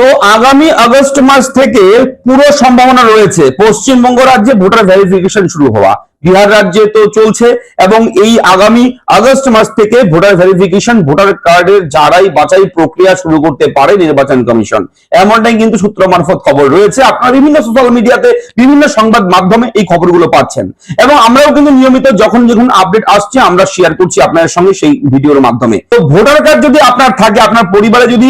তো আগামী আগস্ট মাস থেকে পুরো সম্ভাবনা রয়েছে। পশ্চিমবঙ্গ রাজ্যে ভোটার ভেরিফিকেশন শুরু হওয়া। বিহার রাজ্যে তো চলছে এবং এই আগামী আগস্ট মাস থেকে ভোটার ভেরিফিকেশন ভোটার কার্ডের যারাই বাছাই প্রক্রিয়া শুরু করতে পারে নির্বাচন কমিশন। এমনটাই কিন্তু সূত্র মারফত খবর রয়েছে। আপনারা বিভিন্ন সোশ্যাল মিডিয়াতে বিভিন্ন সংবাদ মাধ্যমে এই খবরগুলো পাচ্ছেন। এবং আমরাও কিন্তু নিয়মিত যখন যখন আপডেট আসছে, আমরা শেয়ার করছি আপনাদের সঙ্গে সেই ভিডিওর মাধ্যমে। তো ভোটার কার্ড যদি আপনার থাকে, আপনার পরিবারে যদি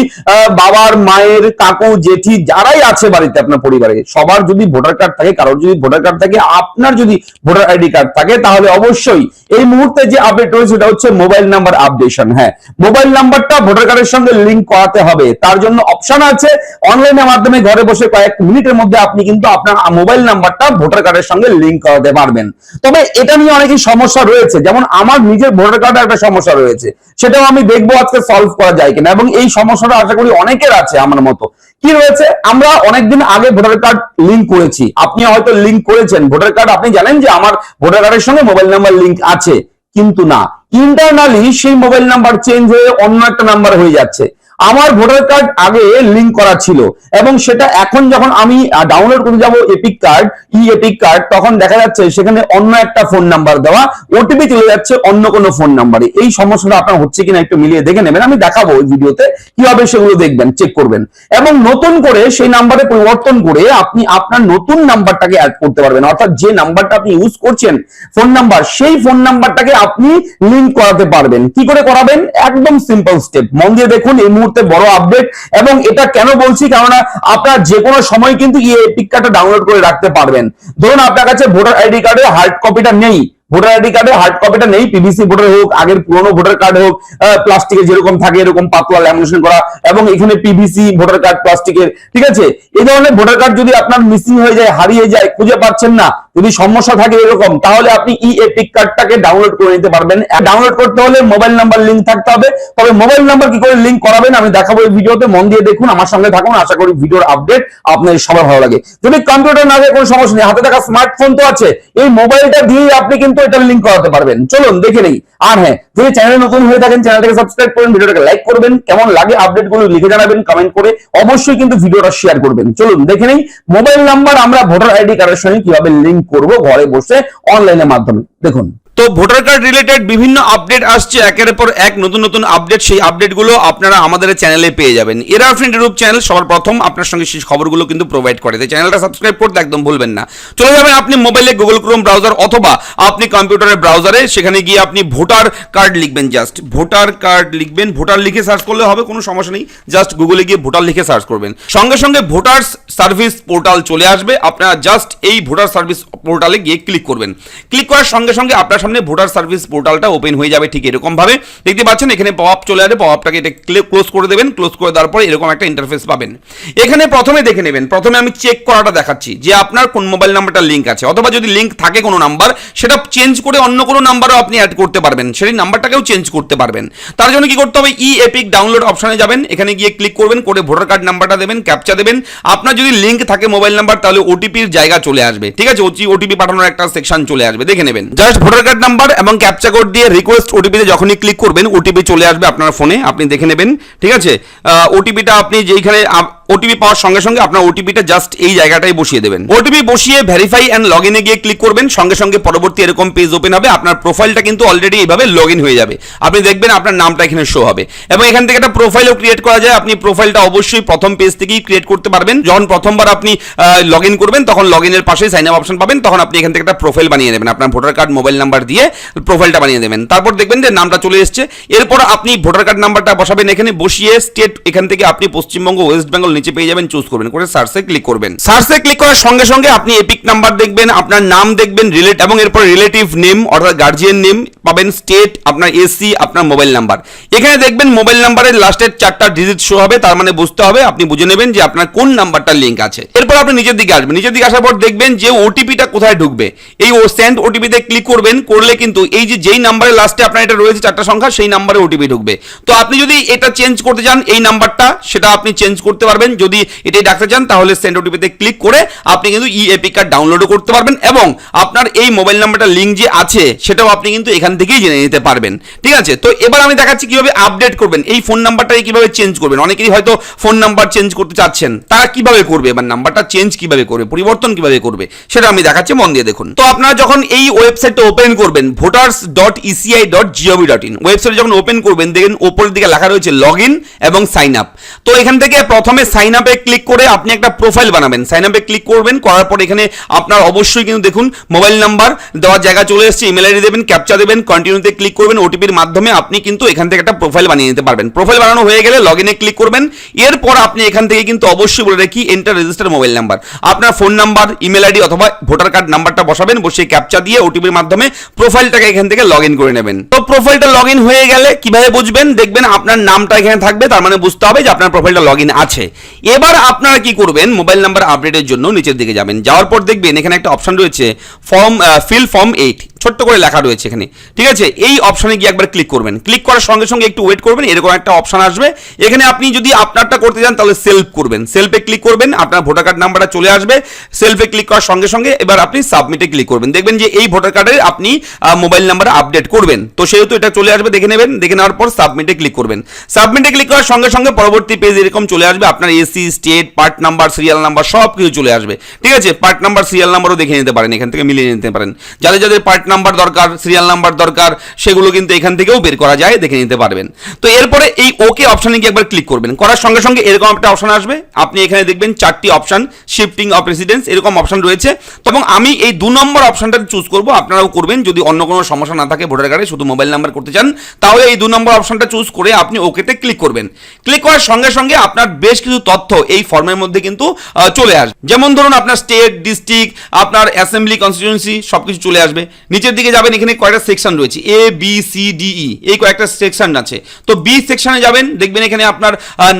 বাবার, মায়ের, কাকু, জেঠি যারাই আছে বাড়িতে আপনার পরিবারে, সবার যদি ভোটার কার্ড থাকে, কারোর যদি ভোটার কার্ড থাকে, আপনার যদি ভোটার আইডি কার্ড থাকে, তাহলে অবশ্যই এই মুহূর্তে যে আপডেট রয়েছে সেটা হচ্ছে মোবাইল নাম্বার আপডেশন হ্যাঁ মোবাইল নাম্বারটা ভোটার কার্ডের সঙ্গে লিংক করাতে হবে। তার জন্য অপশন আছে। অনলাইনের মাধ্যমে ঘরে বসে কয়েক মিনিটের মধ্যে আপনি কিন্তু আপনার মোবাইল নাম্বারটা ভোটার কার্ডের সঙ্গে লিংক করাতে পারবেন। তবে এটা নিয়ে অনেকই সমস্যা রয়েছে। যেমন আমার নিজের ভোটার কার্ডে একটা সমস্যা রয়েছে। সেটাও আমি দেখব আজকে সলভ করা যায় কিনা। এবং এই সমস্যাটা আশা করি অনেকের আছে আমার মতো। কি রয়েছে? আমরা অনেকদিন আগে ভোটার কার্ড লিঙ্ক করেছি। আপনি হয়তো লিঙ্ক করেছেন। ভোটার কার্ড আপনি জানেন যে আমার ভোটার কার্ডের সঙ্গে মোবাইল নাম্বার লিঙ্ক আছে, কিন্তু না। ইন্টারনালি সেই মোবাইল নাম্বার চেঞ্জ হয়ে অন্য একটা নাম্বার হয়ে যাচ্ছে। আমার ভোটার কার্ড আগে লিংক করা ছিল এবং সেটা এখন যখন আমি ডাউনলোড করতে যাব EPIC card e EPIC card তখন দেখা যাচ্ছে সেখানে অন্য একটা ফোন নাম্বার দেওয়া ওটিপি চলে যাচ্ছে অন্য কোনো ফোন নাম্বারে এই সমস্যাটা আপনার হচ্ছে কিনা একটু মিলিয়ে দেখে নেবেন। আমি দেখাবো ওই ভিডিওতে কীভাবে সেগুলো দেখবেন চেক করবেন। এবং নতুন করে সেই নাম্বারে পরিবর্তন করে আপনি আপনার নতুন নাম্বারটাকে অ্যাড করতে পারবেন। অর্থাৎ যে নাম্বারটা আপনি ইউজ করছেন ফোন নাম্বার সেই ফোন নাম্বারটাকে আপনি লিঙ্ক করাতে পারবেন। কি করে করাবেন? একদম সিম্পল স্টেপ মন দিয়ে দেখুন, এই মুহূর্তে বড় আপডেট এবং এটা কেন বলছি? কেননা আপনার যে কোনো সময় কিন্তু এই এপিক কার্ডটা ডাউনলোড করে রাখতে পারবেন। ধরুন আপনার কাছে ভোটার আইডি কার্ডের হার্ড কপিটা নেই। ভোটার আইডি কার্ডে হার্ড কপিটা নেই পিভিসি ভোটার হোক, আগের পুরনো ভোটার কার্ড হোক প্লাস্টিকের যেরকম থাকে এরকম পাতলা ল্যামিনেশন করা এবং এখানে পিভিসি ভোটার কার্ড প্লাস্টিকের ঠিক আছে? এই ধরনের ভোটার কার্ড যদি আপনার মিসিং হয়ে যায়, হারিয়ে যায়, খুঁজে পাচ্ছেন না যদি সমস্যা থাকে এরকম, তাহলে আপনি ই এপিক কার্ডটাকে ডাউনলোড করে নিতে পারবেন। ডাউনলোড করতে হলে মোবাইল নাম্বার লিংক থাকতে হবে। তবে মোবাইল নাম্বার কি করে লিংক করাবেন, আমি দেখাবো এই ভিডিওতে। মন দিয়ে দেখুন, আমার সঙ্গে থাকুন, আশা করি ভিডিওর আপডেট আপনার সবার ভালো লাগে। যদি কম্পিউটার না থাকে কোনো সমস্যা নেই, হাতে থাকা স্মার্টফোন তো আছে, এই মোবাইলটা দিয়ে আপনি কিন্তু এটা লিঙ্ক করাতে পারবেন। চলুন, দেখে নেই। আর হ্যাঁ যদি চ্যানেলে নতুন হয়ে থাকেন চ্যানেলটাকে সাবস্ক্রাইব করবেন ভিডিওটাকে লাইক করবেন। কেমন লাগে আপডেটগুলো লিখে জানাবেন কমেন্ট করে অবশ্যই কিন্তু ভিডিওটা শেয়ার করবেন। চলুন, দেখে নেই। মোবাইল নাম্বার আমরা ভোটার আইডি কার্ডের সঙ্গে কীভাবে লিংক করব ঘরে বসে অনলাইনের মাধ্যমে। দেখুন। তো ভোটার কার্ড রিলেটেড বিভিন্ন আপডেট আসছে। একের পর এক নতুন নতুন আপডেট সেই আপডেটগুলো আপনারা আমাদের চ্যানেলে পেয়ে যাবেন। এরা ফ্রেন্ড রূপ চ্যানেল সবার প্রথম আপনার সঙ্গে সেই খবরগুলো কিন্তু প্রোভাইড করে। চ্যানেলটা সাবস্ক্রাইব করতে একদম ভুলবেন না। চলে যাবেন আপনি মোবাইলে গুগল ক্রোম ব্রাউজার অথবা আপনি কম্পিউটারের ব্রাউজারে সেখানে গিয়ে আপনি ভোটার কার্ড লিখবেন জাস্ট ভোটার কার্ড লিখবেন। ভোটার লিখে সার্চ করলে হবে, কোনো সমস্যা নেই। জাস্ট গুগলে গিয়ে ভোটার লিখে সার্চ করবেন। সঙ্গে সঙ্গে ভোটার সার্ভিস পোর্টাল চলে আসবে। আপনারা জাস্ট এই ভোটার সার্ভিস পোর্টালে গিয়ে ক্লিক করবেন। ক্লিক করার সঙ্গে সঙ্গে আপনার সামনে ভোটার সার্ভিস পোর্টালটা ওপেন হয়ে যাবে ঠিক এরকম ভাবে দেখতে পাচ্ছেন, এখানে পপ চলে আসবে পপটাকে এটা ক্লোজ করে দেবেন ক্লোজ করে দেওয়ার পরে এরকম একটা ইন্টারফেস পাবেন। এখানে প্রথমে দেখে নেবেন, প্রথমে আমি চেক করাটা দেখাচ্ছি যে আপনার কোন মোবাইল নাম্বারটা লিঙ্ক আছে, অথবা যদি লিঙ্ক থাকে কোনো নাম্বার সেটা চেঞ্জ করে অন্য কোনো নাম্বারও আপনি অ্যাড করতে পারবেন, সেই নাম্বারটাকেও চেঞ্জ করতে পারবেন। তার জন্য কি করতে হবে ই এপিক ডাউনলোড অপশনে যাবেন, এখানে গিয়ে ক্লিক করবেন, করে ভোটার কার্ড নাম্বারটা দেবেন ক্যাপচা দেবেন। আপনার যদি লিঙ্ক থাকে মোবাইল নাম্বার তাহলে ওটিপির জায়গা চলে আসবে, ঠিক আছে? ওটিপি পাঠানোর একটা সেকশন চলে আসবে, দেখে নেবেন। জাস্ট ভোটার নাম্বার এবং ক্যাপচা কোড দিয়ে রিকোয়েস্ট ওটিপিতে যখনই ক্লিক করবেন ওটিপি চলে আসবে আপনার ফোনে আপনি দেখে নেবেন, ঠিক আছে? ওটিপিটা আপনি যেইখানে ওটিপি পাওয়ার সঙ্গে সঙ্গে আপনার ওটিপিটা জাস্ট এই জায়গাটাই বসিয়ে দেবেন। ওটিপি বসিয়ে ভেরিফাই অ্যান্ড লগ ইনে গিয়ে ক্লিক করবেন। সঙ্গে সঙ্গে পরবর্তী এরকম পেজ ওপেন হবে। আপনার প্রোফাইলটা কিন্তু অলরেডি এইভাবে লগ ইন হয়ে যাবে। আপনি দেখবেন আপনার নামটা এখানে শো হবে। এবং এখান থেকে একটা প্রোফাইলও ক্রিয়েট করা যায়। আপনি প্রোফাইলটা অবশ্যই প্রথম পেজ থেকেই ক্রিয়েট করতে পারবেন। যখন প্রথমবার আপনি লগ ইন করবেন, তখন লগ ইনের পাশে সাইন আপ অপশন পাবেন। তখন আপনি এখান থেকে একটা প্রোফাইল বানিয়ে নেবেন আপনার ভোটার কার্ড মোবাইল নাম্বার দিয়ে প্রোফাইলটা বানিয়ে দেবেন। তারপর দেখবেন যে নামটা চলে এসছে। এরপর আপনি ভোটার কার্ড নাম্বারটা বসাবেন। এখানে বসিয়ে স্টেট এখান থেকে আপনি পশ্চিমবঙ্গ ওয়েস্ট বেঙ্গল নিচে পেয়ে যাবেন চুজ করবেন। করে সার্চে ক্লিক করবেন। সার্চে ক্লিক করার সঙ্গে সঙ্গে আপনি এপিক নাম্বার দেখবেন, আপনার নাম দেখবেন রিলেট এবং এরপর রিলেটিভ নেম অর্থাৎ গার্জিয়ান নেম পাবেন স্টেট আপনার এসি আপনার মোবাইল নাম্বার এখানে দেখবেন মোবাইল নাম্বারের লাস্টের চারটা ডিজিট শো হবে, তার মানে বুঝতে হবে, আপনি বুঝে নেবেন যে আপনার কোন নাম্বারটা লিঙ্ক আছে। এরপর আপনি নিচের দিকে আসবেন। নিচের দিকে আসার পর দেখবেন যে ওটিপিটা কোথায় ঢুকবে। এই ও সেন্ড ওটিপিতে ক্লিক করবেন, করলে কিন্তু এই যে যেই নাম্বারের লাস্টে আপনার এটা রয়েছে চারটা সংখ্যা, সেই নাম্বারে ওটিপি ঢুকবে। তো আপনি যদি এটা চেঞ্জ করতে চান, এই নাম্বারটা সেটা আপনি চেঞ্জ করতে পারবেন। যদি এটাই ডাকতে চান, তাহলে সেন্ড ওটিপিতে ক্লিক করে আপনি কিন্তু ই এপি কার্ড ডাউনলোডও করতে পারবেন এবং আপনার এই মোবাইল নাম্বারটা লিঙ্ক যে আছে, সেটাও আপনি কিন্তু এখান থেকেই জেনে নিতে পারবেন। ঠিক আছে? তো এবার আমি দেখাচ্ছি কীভাবে আপডেট করবেন। এই ফোন নাম্বারটাকে কীভাবে চেঞ্জ করবেন? অনেকেরই হয়তো ফোন নাম্বার চেঞ্জ করতে চাচ্ছেন। তারা কীভাবে করবে? এবার নাম্বারটা চেঞ্জ কীভাবে করবে? পরিবর্তন কীভাবে করবে? সেটা আমি দেখাচ্ছি, মন দিয়ে দেখুন। তো আপনারা যখন এই ওয়েবসাইটটা ওপেন করবেন voters dot ECI dot GOV dot in website যখন ওপেন করবেন দেখেন ওপরের দিকে লেখা রয়েছে লগ এবং সাইন আপ তো এখান থেকে প্রথমে সাইন আপে ক্লিক করে আপনি একটা প্রোফাইল বানাবেন। সাইন আপে ক্লিক করবেন, করার পর এখানে আপনার অবশ্যই কিন্তু দেখুন মোবাইল নাম্বার দেওয়ার জায়গা চলে এসেছে ইমেল আইডি দেবেন ক্যাপচা দেবেন কন্টিনিউতে ক্লিক করবেন ওটিপির মাধ্যমে আপনি কিন্তু এখান থেকে একটা প্রোফাইল বানিয়ে নিতে পারবেন। প্রোফাইল বানানো হয়ে গেলে লগ ইনে ক্লিক করবেন, এরপর আপনি এখান থেকে কিন্তু অবশ্যই বলে রাখি এন্টার রেজিস্টার মোবাইল নাম্বার আপনার ফোন নাম্বার ইমেল আইডি অথবা ভোটার কার্ড নাম্বারটা বসাবেন বসে ক্যাপচা দিয়ে ওটিপির মাধ্যমে প্রোফাইলটাকে এখান থেকে লগ ইন করে নেবেন। তো প্রোফাইলটা লগ ইন হয়ে গেলে কীভাবে বুঝবেন? দেখবেন আপনার নামটা এখানে থাকবে, তার মানে বুঝতে হবে যে আপনার প্রোফাইলটা লগ ইন আছে। এবার আপনারা কি করবেন? মোবাইল নাম্বার আপডেটের জন্য নিচের দিকে যাবেন। যাওয়ার পর দেখবেন এখানে একটা অপশন রয়েছে, ফর্ম ফিল ফর্ম এইট ছোট্ট করে লেখা রয়েছে এখানে। ঠিক আছে? এই অপশনে গিয়ে একবার ক্লিক করবেন। ক্লিক করার সঙ্গে সঙ্গে একটু ওয়েট করবেন, এরকম একটা অপশন আসবে। এখানে আপনি যদি আপনারটা করতে চান, তাহলে সেলফ করবেন। সেলফে ক্লিক করবেন, আপনার ভোটার কার্ড নাম্বারটা চলে আসবে। সেলফে ক্লিক করার সঙ্গে সঙ্গে এবার আপনি সাবমিটে ক্লিক করবেন। দেখবেন যে এই ভোটার কার্ডের আপনি মোবাইল নাম্বার আপডেট করবেন। তো সেহেতু এটা চলে আসবে, দেখে নেবেন। দেখে নেওয়ার পর সাবমিটে ক্লিক করবেন। সাবমিটে ক্লিক করার সঙ্গে সঙ্গে পরবর্তী পেজ এরকম চলে আসবে। আপনার AC state part number serial number সব কিছু চলে আসবে। ঠিক আছে? পার্ট নাম্বার সিরিয়াল নাম্বারও দেখে নিতে পারেন, এখান থেকে মিলিয়ে নিতে পারেন। যাদের যাদের পার্ট নাম্বার দরকার সিরিয়াল নাম্বার দরকার, সেগুলো কিন্তু এখান থেকেও বের করা যায়, দেখে নিতে পারবেন। তো এরপরে এই ওকে অপশানে গিয়ে একবার ক্লিক করবেন। করার সঙ্গে সঙ্গে এরকম একটা অপশন আসবে। আপনি এখানে দেখবেন চারটি অপশন শিফটিং অফ রেসিডেন্স এরকম অপশন রয়েছে। এবং আমি এই দু নম্বর অপশনটা চুজ করব, আপনারাও করবেন। যদি অন্য কোনো সমস্যা না থাকে, ভোটার কার্ডে শুধু মোবাইল নাম্বার করতে চান, তাহলে এই দু নম্বর অপশনটা চুজ করে আপনি ওকেতে ক্লিক করবেন। ক্লিক করার সঙ্গে সঙ্গে আপনার বেশ কিছু তথ্য এই ফর্মের মধ্যে কিন্তু চলে আসবে। যেমন ধরুন আপনার স্টেট ডিস্ট্রিক্ট আপনার অ্যাসেম্বলি কনস্টিটিউন্সি সব কিছু চলে আসবে। নিচের দিকে যাবেন, এখানে কয়েকটা সেকশন রয়েছে? A B C D E এই কয়েকটা সেকশন আছে। তো বি সেকশনে যাবেন, দেখবেন এখানে আপনার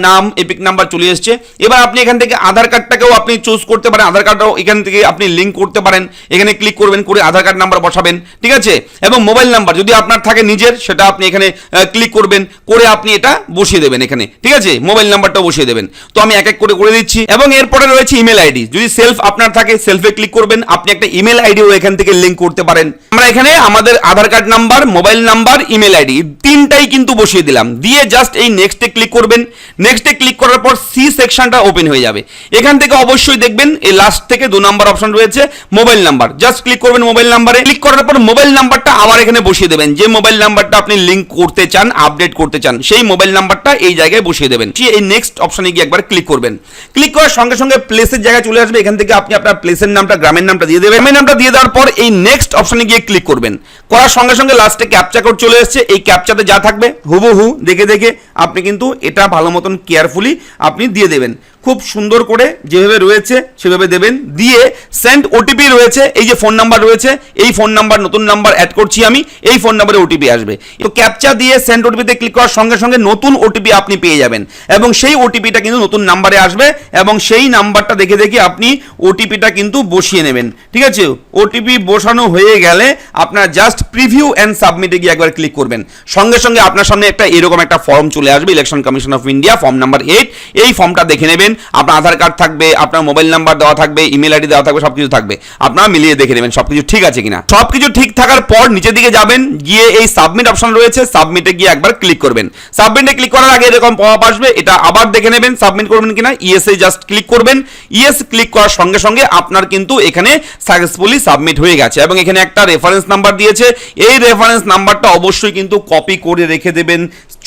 নাম এপিক নাম্বার চলে এসছে। এবার আপনি এখান থেকে আধার কার্ডটাকেও আপনি চুজ করতে পারেন। আধার কার্ডটাও এখান থেকে আপনি লিঙ্ক করতে পারেন। এখানে ক্লিক করবেন, করে আধার কার্ড নাম্বার বসাবেন, ঠিক আছে? এবং মোবাইল নাম্বার যদি আপনার থাকে নিজের, সেটা আপনি এখানে ক্লিক করবেন, করে আপনি এটা বসিয়ে দেবেন এখানে, ঠিক আছে? মোবাইল নাম্বারটাও বসিয়ে দেবেন। তো আমি এক এক করে করে দিচ্ছি। এবং এরপরে রয়েছে ইমেল আইডি যদি সেলফ আপনার থাকে সেলফে ক্লিক করবেন, আপনি একটা ইমেল আইডিও এখান থেকে লিঙ্ক করতে পারেন। আমরা এখানে আমাদের Aadhaar card number, mobile number, email ID তিনটাই কিন্তু বসিয়ে দিলাম। দিয়ে জাস্ট এই নেক্সটে ক্লিক করবেন। নেক্সটে ক্লিক করার পর সি সেকশনটা ওপেন হয়ে যাবে। এখান থেকে অবশ্যই দেখবেন এই লাস্ট থেকে দু নাম্বার অপশন রয়েছে, মোবাইল নাম্বার। জাস্ট ক্লিক করবেন মোবাইল নাম্বারে। ক্লিক করার পর মোবাইল নাম্বারটা আবার এখানে বসিয়ে দেবেন। যে মোবাইল নাম্বারটা আপনি লিঙ্ক করতে চান আপডেট করতে চান, সেই মোবাইল নাম্বারটা এই জায়গায় বসিয়ে দেবেন। এই নেক্সট অপশনে গিয়ে একবার ক্লিক করবেন। ক্লিক করার সঙ্গে সঙ্গে প্লেসের জায়গায় চলে আসবে। এখান থেকে আপনি আপনার প্লেসের নামটা, গ্রামের নামটা দিয়ে দেবেন। গ্রামের নামটা দিয়ে দেওয়ার পর এই নেক্সট অপশনে গিয়ে ক্লিক করবেন। করার সঙ্গে সঙ্গে লাস্টে ক্যাপচা কোড চলে এসেছে। এই ক্যাপচাতে যা থাকবে, হুবহু দেখে দেখে আপনি কিন্তু এটা ভালো মতন কেয়ারফুলি আপনি দিয়ে দেবেন। খুব সুন্দর করে যেভাবে রয়েছে সেভাবে দেবেন। দিয়ে সেন্ড ওটিপি রয়েছে, এই যে ফোন নাম্বার রয়েছে, এই ফোন নাম্বার নতুন নাম্বার অ্যাড করছি আমি, এই ফোন নাম্বারে ওটিপি আসবে। তো ক্যাপচা দিয়ে সেন্ড ওটিপিতে ক্লিক করার সঙ্গে সঙ্গে নতুন ওটিপি আপনি পেয়ে যাবেন। এবং সেই ওটিপিটা কিন্তু নতুন নাম্বারে আসবে এবং সেই নাম্বারটা দেখে দেখে আপনি ওটিপিটা কিন্তু বসিয়ে নেবেন। ঠিক আছে? ওটিপি বসানো হয়ে গেলে আপনার জাস্ট প্রিভিউ অ্যান্ড সাবমিটে গিয়ে একবার ক্লিক করবেন। সঙ্গে সঙ্গে আপনার সামনে একটা এরকম একটা ফর্ম চলে আসবে election commission of India form number eight এই ফর্মটা দেখে নেবেন। আপনার আধার কার্ড থাকবে, আপনার মোবাইল নাম্বার দেওয়া থাকবে ইমেল আইডি দেওয়া থাকবে, সবকিছু থাকবে। আপনারা মিলিয়ে দেখে নেবেন সবকিছু ঠিক আছে কিনা। সবকিছু ঠিক থাকার পর নিচের দিকে যাবেন, গিয়ে এই সাবমিট অপশন রয়েছে সাবমিটে গিয়ে একবার ক্লিক করবেন। সাবমিটে ক্লিক করার আগে এরকম পপ আসবে, এটা আবার দেখে নেবেন সাবমিট করবেন কিনা ইএসএ জাস্ট ক্লিক করবেন। ইএস ক্লিক করার সঙ্গে সঙ্গে আপনার কিন্তু এখানে সাকসেসফুলি সাবমিট হয়ে গেছে এবং এখানে একটা রেফারেন্স নাম্বার দিয়েছে। এই রেফারেন্স নাম্বারটা অবশ্যই কিন্তু কপি করে রেখে দেবেন।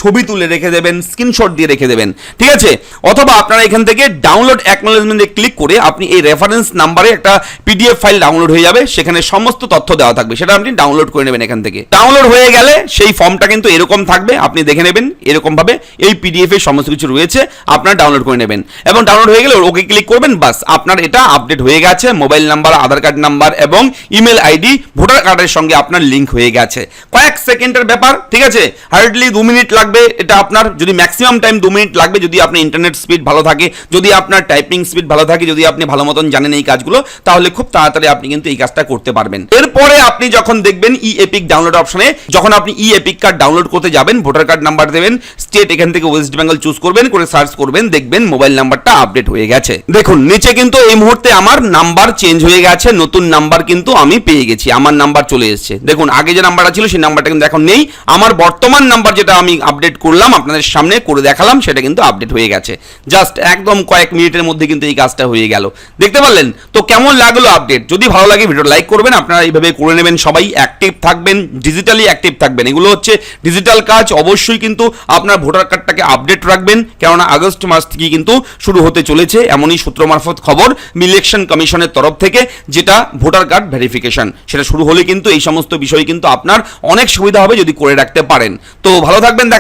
ছবি তুলে রেখে দেবেন স্ক্রিনশট দিয়ে রেখে দেবেন, ঠিক আছে? অথবা আপনারা এখান থেকে ডাউনলোড অ্যাকনোলেজমেন্টে ক্লিক করে আপনি এই রেফারেন্স নাম্বারে একটা পিডিএফ ফাইল ডাউনলোড হয়ে যাবে, সেখানে সমস্ত তথ্য দেওয়া থাকবে, সেটা আপনি ডাউনলোড করে নেবেন এখান থেকে। ডাউনলোড হয়ে গেলে সেই ফর্মটা কিন্তু এরকম থাকবে, আপনি দেখে নেবেন এরকম ভাবে এই পিডিএফ সমস্ত কিছু রয়েছে, আপনার ডাউনলোড করে নেবেন। এবং ডাউনলোড হয়ে গেলে ওকে ক্লিক করবেন বাস আপনার এটা আপডেট হয়ে গেছে mobile number Aadhaar card number এবং ইমেল আইডি ভোটার কার্ডের সঙ্গে আপনার লিংক হয়ে গেছে। কয়েক সেকেন্ডের ব্যাপার, ঠিক আছে? হার্ডলি দু মিনিট লাগবে। লাগবে, এটা আপনার যদি ম্যাক্সিমাম টাইম দু মিনিট লাগবে, যদি আপনার ইন্টারনেট স্পিড ভালো থাকে, যদি আপনার টাইপিং স্পিড ভালো থাকে, যদি আপনি ভালো মতন জানেন এই কাজগুলো, তাহলে খুব তাড়াতাড়ি আপনি কিন্তু এই কাজটা করতে পারবেন। এরপরে আপনি যখন দেখবেন ই এপিক ডাউনলোড অপশনে যখন আপনি ই এপিক কার্ড ডাউনলোড করতে যাবেন ভোটার কার্ড নাম্বার দেবেন স্টেট এখান থেকে ওয়েস্ট বেঙ্গল চুজ করবেন, করে সার্চ করবেন, দেখবেন মোবাইল নাম্বারটা আপডেট হয়ে গেছে। দেখুন, নিচে কিন্তু এই মুহূর্তে আমার নাম্বার চেঞ্জ হয়ে গেছে, নতুন নাম্বার কিন্তু আমি পেয়ে গেছি, আমার নাম্বার চলে এসেছে। দেখুন, আগে যে নাম্বারটা ছিল, সেই নাম্বারটা কিন্তু এখন নেই। আমার বর্তমান নাম্বার যেটা আমি আপডেট করলাম, আপনাদের সামনে করে দেখালাম, সেটা কিন্তু আপডেট হয়ে গেছে। জাস্ট একদম কয়েক মিনিটের মধ্যে কিন্তু এই কাজটা হয়ে গেল। দেখতে পারলেন? তো কেমন লাগল আপডেট যদি ভালো লাগে ভিডিও লাইক করবেন, আপনারা এইভাবে করে নেবেন, সবাই অ্যাক্টিভ থাকবেন ডিজিটালি অ্যাক্টিভ থাকবেন। এগুলো হচ্ছে ডিজিটাল কাজ, অবশ্যই কিন্তু আপনার ভোটার কার্ডটাকে আপডেট রাখবেন, কেননা আগস্ট মাস থেকে কিন্তু শুরু হতে চলেছে, এমনই সূত্র মারফত খবর ইলেকশন কমিশনের তরফ থেকে, যেটা ভোটার কার্ড ভেরিফিকেশন সেটা শুরু হলে কিন্তু এই সমস্ত বিষয় কিন্তু আপনার অনেক সুবিধা হবে যদি করে রাখতে পারেন। তো ভালো থাকবেন